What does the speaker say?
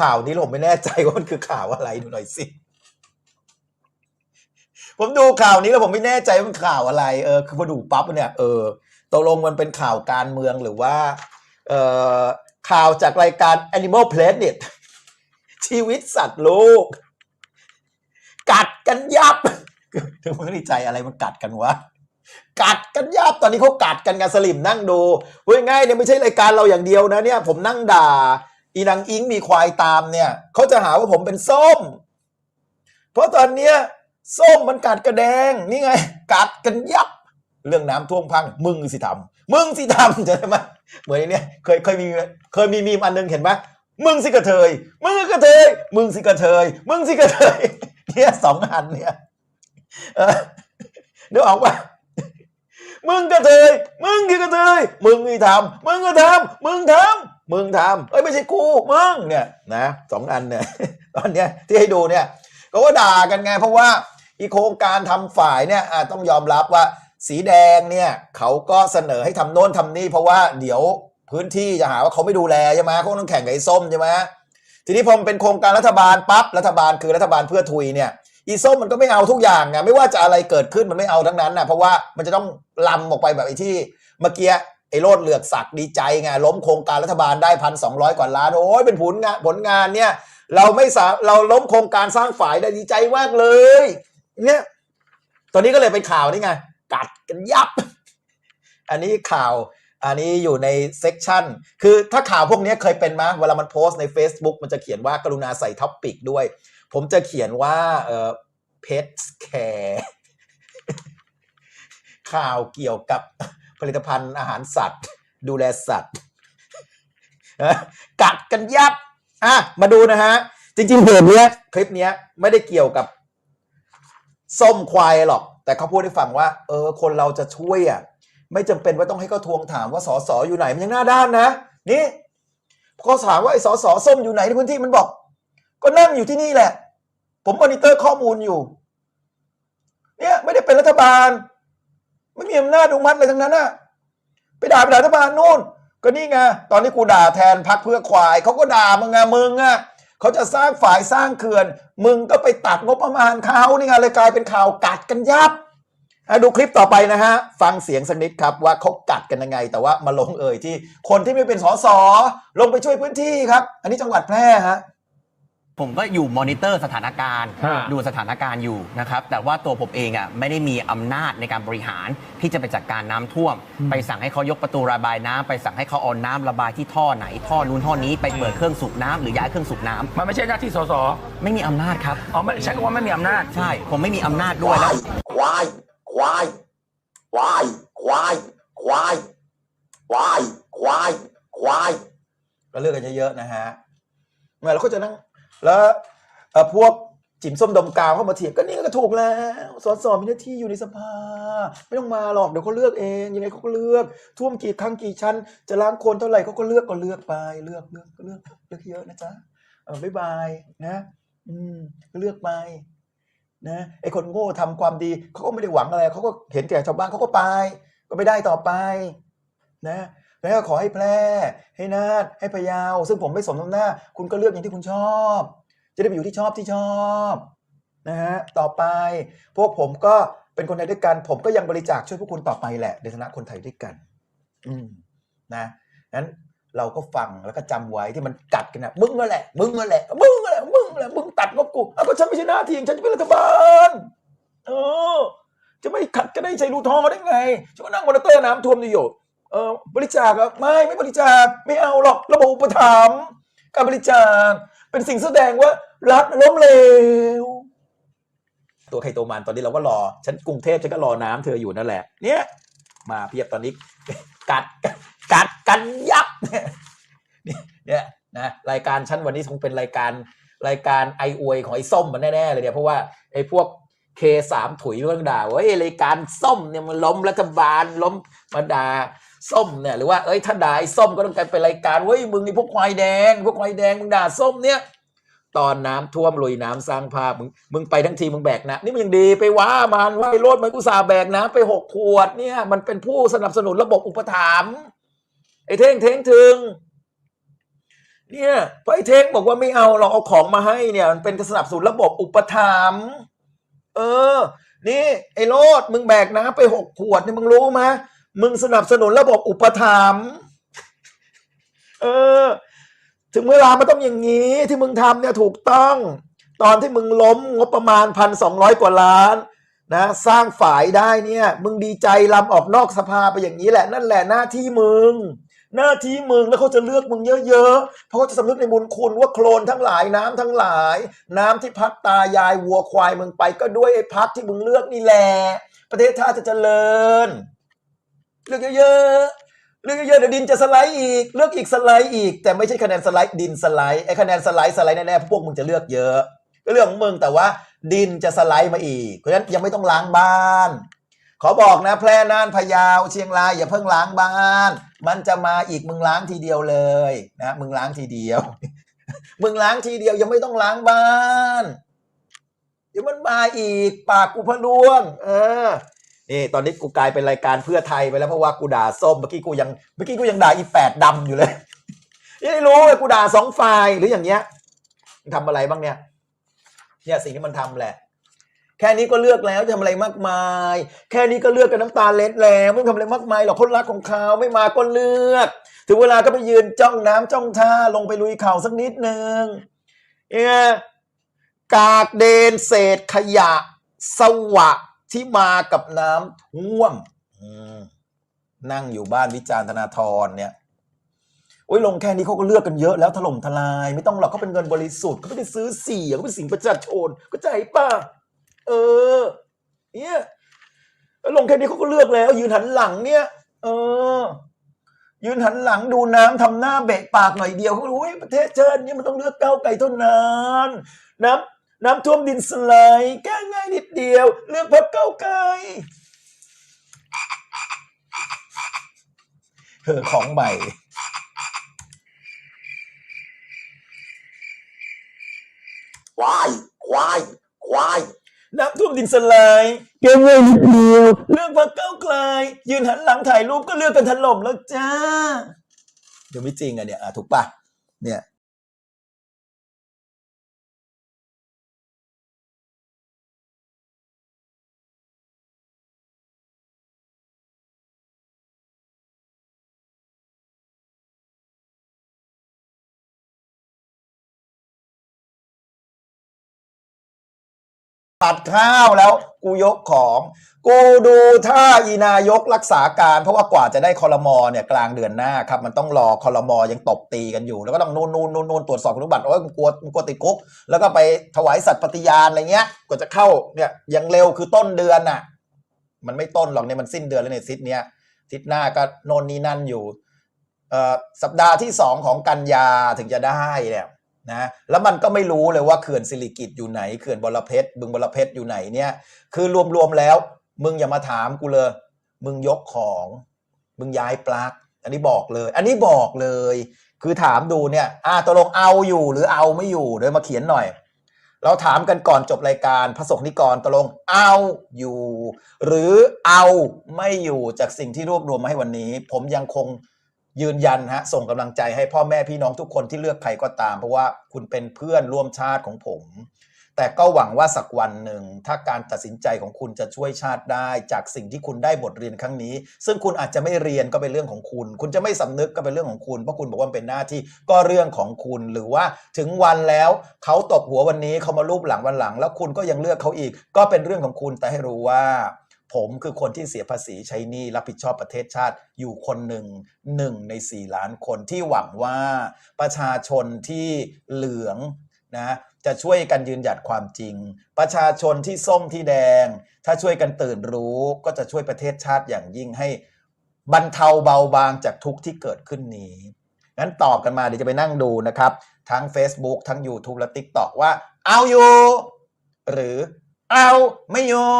ข่าวนี้ผมไม่แน่ใจว่ามันคือข่าวอะไรดูหน่อยสิผมดูข่าวนี้แล้วผมไม่แน่ใจว่ามันข่าวอะไร เออคือพอดูปั๊บเนี่ยเออตกลงมันเป็นข่าวการเมืองหรือว่า เอ่อข่าวจากรายการ Animal Planet ชีวิตสัตว์โลก กัดกันยับถึงมึงดีใจอะไรมันกัดกันวะกัดกันยับตอนนี้เขากัดกันกันสลิมนั่งดูเฮ้ยง่ายเนี่ยไม่ใช่รายการเราอย่างเดียวนะเนี่ย ผมนั่งด่า อีนางอิงมีควายตามเนี่ยเขาจะหาว่าผมเป็นส้ม เพราะตอนเนี้ยส้มมันกัดกระแดงนี่ไง กัดกันยับ เรื่องน้ำท่วมพัง มึงสิทำมึงสิทำจะได้ไหมเหมือนเนี้ยเคยเคยมีเคยมีมีมอันหนึงเห็นไหมมึงสิกระเทย มึงกระเทย มึงสิกระเทย มึงสิกระเทย เนี่ยสองอันเนี่ยเออนึกออกปะมึงกระเทย มึงคือกระเทย มึงนี่ทำมึงก็ทำมึงทำ มึงทำเอ้ยไม่ใช่กูมึงเนี่ยนะสองอันเนี่ยตอนเนี้ยที่ให้ดูเนี่ยก็ว่าด่ากันไงเพราะว่าอีโครงการทำฝ่ายเนี่ยต้องยอมรับว่าสีแดงเนี่ยเขาก็เสนอให้ทำโน่นทำนี่เพราะว่าเดี๋ยวพื้นที่จะหาว่าเขาไม่ดูแลใช่ไหมเขาต้องแข่งกับไอ้ส้มใช่ไหมทีนี้พอมันเป็นโครงการรัฐบาลปั๊บรัฐบาลคือรัฐบาลเพื่อทุยเนี่ยอีส้มมันก็ไม่เอาทุกอย่างไงไม่ว่าจะอะไรเกิดขึ้นมันไม่เอาทั้งนั้นนะเพราะว่ามันจะต้องลำออกไปแบบไอ้ที่เมื่อกี้ ไอ้โรดเหลือกศักดีใจไงล้มโครงการรัฐบาลได้พันสองร้อยกว่าล้านโอ้ยเป็นผลงานผลงานเนี่ย เราไม่สาเราล้มโครงการสร้างฝ่ายได้ดีใจมากเลย เนี่ย ตอนนี้ก็เลยเป็นข่าวนี่ไงกัดกันยับ อันนี้ข่าวอันนี้อยู่ในเซกชันคือถ้าข่าวพวกนี้เคยเป็นไหมเวลามันโพสต์ใน Facebook มันจะเขียนว่ากรุณาใส่ท็อปปิกด้วย ผมจะเขียนว่าเอ่อ pet care ข่าวเกี่ยวกับ ผลิตภัณฑ์อาหารสัตว์ ดูแลสัตว์กัดกันยับอะมาดูนะฮะ จริงๆเพจเนี้ย คลิปเนี้ยไม่ได้เกี่ยวกับ ส้มควายหรอก แต่เขาพูดให้ฟังว่า เออ คนเราจะช่วยอะไม่จำเป็นว่าต้องให้เขาทวงถามว่าสอสออยู่ไหนมันยังหน้าด้านนะนี่เขาถามว่าไอ้สอสอส้มอยู่ไหนในพื้นที่มันบอก ก็นั่งอยู่ที่นี่แหละ ผมมอนิเตอร์ข้อมูลอยู่ เนี่ยไม่ได้เป็นรัฐบาล ไม่มีอำนาจอนุมัติอะไรทั้งนั้นนะไปด่าไปด่ารัฐบาลนู่น ก็นี่ไงตอนนี้กูด่าแทนพักเพื่อควายเขาก็ด่ามึงไงมึงอะเขาจะสร้างฝ่ายสร้างเขื่อน มึงก็ไปตัดงบประมาณเขานี่ไงเลยกลายเป็นข่าวกัดกันยับดูคลิปต่อไปนะฮะ ฟังเสียงสักนิดครับว่าเขากัดกันยังไง แต่ว่ามาลงเอ่ยที่ คนที่ไม่เป็นสสลงไปช่วยพื้นที่ครับ อันนี้จังหวัดแพร่ฮะ ผมก็อยู่มอนิเตอร์สถานการณ์ ฮะ ดูสถานการณ์อยู่นะครับ แต่ว่าตัวผมเองอะไม่ได้มีอำนาจในการบริหารที่จะไปจัดการน้ำท่วม ไปสั่งให้เขายกประตูระบายน้ำไปสั่งให้เขาเอาน้ำระบายที่ท่อไหน ท่อนู้นท่อนี้ไปเปิดเครื่องสูบน้ำหรือย้ายเครื่องสูบน้ำมันไม่ใช่หน้าที่สสไม่มีอำนาจครับ อ๋อไม่ใช่คำว่าไม่มีอำนาจ ใช่ ผมไม่มีอำนาจด้วยแล้ว ควาย ควาย ควาย ควาย ควาย ควาย ควาย ควาย ก็เลือกกันเยอะๆนะฮะเมื่อเราก็จะนั่ง แล้วพวกจิ๋มส้มดมกาวเข้ามาเถียงก็นี่ก็ถูกแล้วสสมีหน้าที่อยู่ในสภา ไม่ต้องมาหรอกเดี๋ยวเขาเลือกเองยังไงเขาก็เลือก ท่วมกี่ครั้งกี่ชั้น จะล้างคนเท่าไหร่เขาก็เลือกก็เลือกไป เลือกเลือกเลือกเลือกเยอะนะจ๊ะเออบ๊ายบายนะ อืมเลือกไปนะไอคนโง่ทำความดีเขาก็ไม่ได้หวังอะไรเขาก็เห็นแก่ชาวบ้านเขาก็ไป ก็ไม่ได้ต่อไป นะ แล้วก็ขอให้แพร่ ให้นาดให้พะเยาวซึ่งผมไม่สมน้ำหน้า คุณก็เลือกอย่างที่คุณชอบ จะได้ไปอยู่ที่ชอบที่ชอบนะฮะต่อไป พวกผมก็เป็นคนไทยด้วยกัน ผมก็ยังบริจาคช่วยพวกคุณต่อไปแหละในฐานะคนไทยด้วยกัน อืมนะนั้นเราก็ฟังแล้วก็จำไว้ที่มันกัดกันนะมึงนั่นแหละมึงนั่นแหละมึงนั่นแหละมึงนั่นแหละมึงตัดงบกูอ้าวก็ฉันไม่ใช่หน้าที่ของฉันจะเป็นรัฐบาลเออจะไม่ขัดกันได้ใช้รูทองได้ไงจะมานั่งมอนิเตอร์น้ำท่วมนี่อยู่ เออบริจาคเหรอไม่ไม่บริจาคไม่เอาหรอกระบบอุปถัมภ์การบริจาคเป็นสิ่งแสดงว่ารัฐล้มเหลวตัวใครตัวมันตอนนี้เราก็รอ ฉันกรุงเทพฉันก็รอน้ำเธออยู่นั่นแหละ เนี่ย มาเพียบตอนนี้ กัดกัดกันยับเนี่ยเนี่ยนะรายการฉันวันนี้คงเป็นรายการรายการไออวยของไอ้ส้มมันแน่ๆเลยเนี่ยเพราะว่าไอ้พวก เคสามถุยเรื่องด่าว่าไอ้รายการส้มเนี่ยมันล้มรัฐบาลล้มมาด่าส้มเนี่ยหรือว่าเอ้ยถ้าด่าไอ้ส้มก็ต้องกลายเป็นรายการเว้ยมึงไอ้พวกควายแดง พวกควายแดงมึงด่าส้มเนี่ย ตอนน้ำท่วมลุยน้ำสร้างภาพมึงมึงไปทั้งทีมึงแบกนะนี่มันยังดีไปว่ามันว่าไอ้รถมันกุสาแบกน้ำไปหกขวดเนี่ย มันเป็นผู้สนับสนุนระบบอุปถัมภ์ไอ้เท่งเท่งถึงเนี่ยไอ้เทคบอกว่าไม่เอาเราเอาของมาให้เนี่ยมันเป็นสนับสนุนระบบอุปถัมภ์ เออ นี่ไอ้โรดมึงแบกน้ำไปหกขวดเนี่ยมึงรู้ไหมมึงสนับสนุนระบบอุปถัมภ์เออ ถึงเวลามันต้องอย่างนี้ ที่มึงทำเนี่ยถูกต้อง ตอนที่มึงล้มงบประมาณพันสองร้อยกว่าล้านนะสร้างฝ่ายได้เนี่ย มึงดีใจลำออกนอกสภาไปอย่างนี้แหละ นั่นแหละหน้าที่มึง หน้าที่มึงแล้วเขาจะเลือกมึงเยอะๆ เพราะเขาจะสำนึกในบุญคุณว่าโคลนทั้งหลายน้ำทั้งหลาย น้ำที่พัดตายายวัวควายมึงไปก็ด้วยไอ้พักที่มึงเลือกนี่แหละประเทศชาติจะเจริญ เลือกเยอะๆเลือกเยอะๆเดี๋ยวดินจะสไลด์อีก เลือกอีกสไลด์อีก แต่ไม่ใช่คะแนนสไลด์ดินสไลด์ไอ้คะแนนสไลด์สไลด์แน่ๆพวกมึงจะเลือกเยอะก็เรื่องของมึงแต่ว่าดินจะสไลด์มาอีกเพราะฉะนั้นยังไม่ต้องล้างบ้าน ขอบอกนะ แพร่น่านพะเยาเชียงรายอย่าเพิ่งล้างบ้าน มันจะมาอีกมึงล้างทีเดียวเลยนะมึงล้างทีเดียว มึงล้างทีเดียวยังไม่ต้องล้างบ้าน เดี๋ยวมันมาอีกปากกูพะลวง เออนี่ตอนนี้กูกลายเป็นรายการเพื่อไทยไปแล้วเพราะว่ากูด่าส้มเมื่อกี้กูยังเมื่อกี้กูยังด่าอีแปดดำอยู่เลยยังไม่รู้เลยกูด่าสองฝ่ายหรืออย่างเงี้ยทำอะไรบ้างเนี่ยเนี่ยสิ่งที่มันทำแหละ แค่นี้ก็เลือกแล้วจะทำอะไรมากมาย แค่นี้ก็เลือกกันน้ำตาเล็ดแล้วไม่ต้องทำอะไรมากมายหรอกคนรักของเขาไม่มาก็เลือก ถึงเวลาก็ไปยืนจ้องน้ำจ้องท่าลงไปลุยเข่าสักนิดนึงเนี่ยกากเดนเศษขยะสวะที่มากับน้ำท่วมมนั่งอยู่บ้านวิจารณ์ธนาธรเนี่ยโอ้ยลงแค่นี้เขาก็เลือกกันเยอะแล้วถล่มทลาย ไม่ต้องหรอกเขาเป็นเงินบริสุทธิ์เขาไม่ได้ซื้อเสียงเขาเป็นสิ่งประชาชนก็ใจป่ะ เออ เนี่ยลงแค่นี้เขาก็เลือกแล้ว ยืนหันหลังเนี่ย เออ ยืนหันหลังดูน้ำทำหน้าเบะปากหน่อยเดียวเขารู้ยประเทศเชาตินี้มันต้องเลือกเก้าไกลเท่านั้นน้ำน้ำท่วมดินสไลด์แก้ง่ายนิดเดียว เลือกพรรคก้าไกลเออของใหม่ ควาย ควาย ควาย น้ำท่วม ดินสไลด์เก็บไว้นิดเดียวเลือกพรรคก้าวไกลยืนหันหลังถ่ายรูปก็เลือกกันถล่มแล้วจ้าเดี๋ยวไม่จริงอะเนี่ยอะถูกปะเนี่ย ตัดข้าวแล้วกูยกของ กูดูถ้าอีนายกรักษาการ เพราะว่ากว่าจะได้คอรมอเนี่ยกลางเดือนหน้าครับ มันต้องรอคอรมอยังตบตีกันอยู่ แล้วก็ต้องนู่นนู่นนู่นนู่นตรวจสอบคุณสมบัติโอ้ยมึงกลัวมึงกลัวติดคุก แล้วก็ไปถวายสัตย์ปฏิญาณอะไรเงี้ยกว่าจะเข้าเนี่ยยังเร็วคือต้นเดือนน่ะ มันไม่ต้นหรอกเนี่ยมันสิ้นเดือนแล้วเนี่ยซิดเนี้ยซิดหน้าก็โน่นนี่นั่นอยู่เอ่อสัปดาห์ที่สองของกันยาถึงจะได้เนี่ย นะแล้วมันก็ไม่รู้เลยว่าเขื่อนสิริกิตอยู่ไหนเขื่อนบรเพชรบึงบรเพชรอยู่ไหนเนี่ย คือรวมๆแล้ว มึงอย่ามาถามกูเลย มึงยกของ มึงย้ายปลั๊กอันนี้บอกเลย อันนี้บอกเลย คือถามดูเนี่ยอ่าตกลงเอาอยู่หรือเอาไม่อยู่เดี๋ยวมาเขียนหน่อย เราถามกันก่อนจบรายการพระสงฆ์นิกรตกลงเอาอยู่ หรือเอาไม่อยู่จากสิ่งที่รวบรวมมาให้วันนี้ ผมยังคง ยืนยันฮะส่งกำลังใจให้พ่อแม่พี่น้องทุกคนที่เลือกใครก็ตาม เพราะว่าคุณเป็นเพื่อนร่วมชาติของผม แต่ก็หวังว่าสักวันหนึ่ง ถ้าการตัดสินใจของคุณจะช่วยชาติได้ จากสิ่งที่คุณได้บทเรียนครั้งนี้ ซึ่งคุณอาจจะไม่เรียนก็เป็นเรื่องของคุณ คุณจะไม่สำนึกก็เป็นเรื่องของคุณเพราะคุณบอกว่าเป็นหน้าที่ก็เรื่องของคุณหรือว่าถึงวันแล้วเขาตบหัววันนี้เขามารูปหลังวันหลัง แล้วคุณก็ยังเลือกเขาอีก ก็เป็นเรื่องของคุณแต่ให้รู้ว่า ผมคือคนที่เสียภาษีใช้หนี้รับผิดชอบประเทศชาติอยู่คนหนึ่งหนึ่งในสี่ล้านคนที่หวังว่าประชาชนที่เหลืองนะจะช่วยกันยืนหยัดความจริง ประชาชนที่ส้มที่แดง ถ้าช่วยกันตื่นรู้ก็จะช่วยประเทศชาติอย่างยิ่งให้บรรเทาเบาบางจากทุกข์ที่เกิดขึ้นนี้งั้นตอบกันมาเดี๋ยวจะไปนั่งดูนะครับ ทั้ง Facebook ทั้ง YouTube และ TikTok ว่า เอาอยู่ หรือเอาไม่อยู่